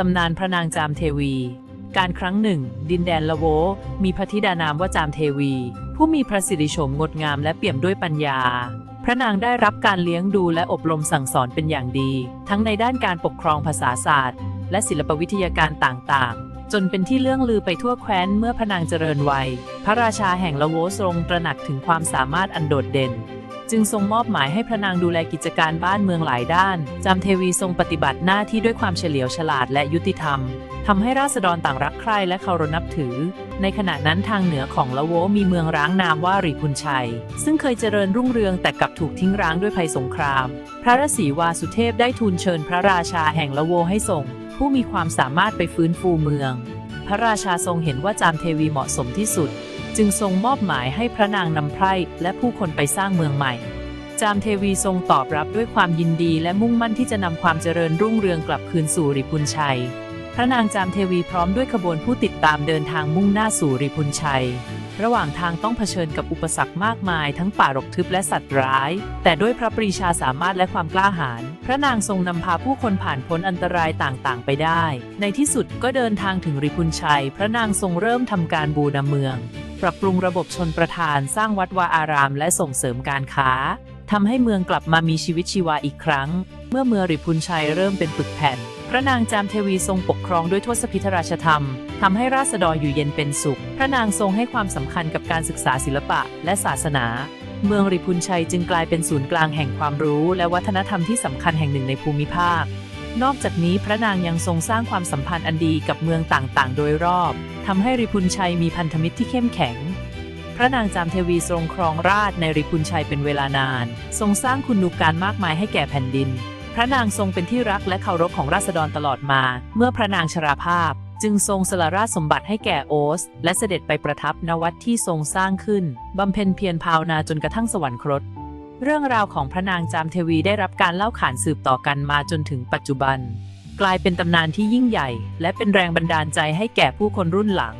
ตำนานพระนางจามเทวี การครั้งหนึ่ง ดินแดนละโว มีพระธิดานามว่าจามเทวี ผู้มีพระสิริโฉมงดงามและเปี่ยมด้วยปัญญา พระนางได้รับการเลี้ยงดูและอบรมสั่งสอนเป็นอย่างดี ทั้งในด้านการปกครองภาษาศาสตร์ และศิลปวิทยาการต่างๆ จนเป็นที่เลื่องลือไปทั่วแคว้นเมื่อพระนางเจริญวัย พระราชาแห่งละโวทรงตระหนักถึงความสามารถอันโดดเด่น จึงทรงมอบหมายให้พระนางดูแลกิจการบ้านเมืองหลายด้าน จามเทวีทรงปฏิบัติหน้าที่ด้วยความเฉลียวฉลาดและยุติธรรมทำให้ราษฎรต่างรักใคร่และเคารพนับถือ ในขณะนั้นทางเหนือของละโวมีเมืองร้างนามว่าริพุนชัย ซึ่งเคยเจริญรุ่งเรืองแต่กลับถูกทิ้งร้างด้วยภัยสงคราม พระรศรีวาสุเทพได้ทูลเชิญพระราชาแห่งละโวให้ส่ง ผู้มีความสามารถไปฟื้นฟูเมือง พระราชาทรงเห็นว่าจามเทวีเหมาะสมที่สุด จึงทรงมอบหมายให้พระนางนำไพร่และผู้คนไปสร้างเมืองใหม่ จามเทวีทรงตอบรับด้วยความยินดีและมุ่งมั่นที่จะนำความเจริญรุ่งเรืองกลับคืนสู่ริพุนชัย พระนางจามเทวีพร้อมด้วยขบวนผู้ติดตามเดินทางมุ่งหน้าสู่ริพุนชัย ระหว่างทางต้องเผชิญกับอุปสรรคมากมาย ทั้งป่ารกทึบและสัตว์ร้าย แต่ด้วยพระปรีชาสามารถและความกล้าหาญ พระนางทรงนำพาผู้คนผ่านพ้นอันตรายต่างๆ ไปได้ ในที่สุดก็เดินทางถึงริพุนชัย พระนางทรงเริ่มทำการบูรณะเมือง ปรับปรุงระบบชนประทานสร้างวัดวาอาราม และส่งเสริมการค้าทำให้เมืองกลับมามีชีวิตชีวาอีกครั้ง เมื่อเมืองริพุนชัยเริ่มเป็นปึกแผ่น พระนางจามเทวีทรงปกครองด้วยทศพิธราชธรรมทำให้ราษฎรอยู่เย็นเป็นสุข พระนางทรงให้ความสำคัญกับการศึกษาศิลปะและศาสนา เมืองริพุนชัยจึงกลายเป็นศูนย์กลางแห่งความรู้ และวัฒนธรรมที่สำคัญแห่งหนึ่งในภูมิภาค นอกจากนี้พระนางยังทรงสร้างความสัมพันธ์อันดีกับเมืองต่างๆ โดยรอบทำให้ริพุนชัยมีพันธมิตรที่เข้มแข็ง พระนางจามเทวีทรงครองราชในริพุนชัยเป็นเวลานาน ทรงสร้างคุณูปการมากมายให้แก่แผ่นดิน พระนางทรงเป็นที่รักและเคารพของราษฎรตลอดมา เมื่อพระนางชราภาพ จึงทรงสละราชสมบัติให้แก่โอส และเสด็จไปประทับณวัดที่ทรงสร้างขึ้นบำเพ็ญเพียรภาวนาจนกระทั่งสวรรคต เรื่องราวของพระนางจามเทวีได้รับการเล่าขานสืบต่อกันมาจนถึงปัจจุบัน กลายเป็นตำนานที่ยิ่งใหญ่ และเป็นแรงบันดาลใจให้แก่ผู้คนรุ่นหลัง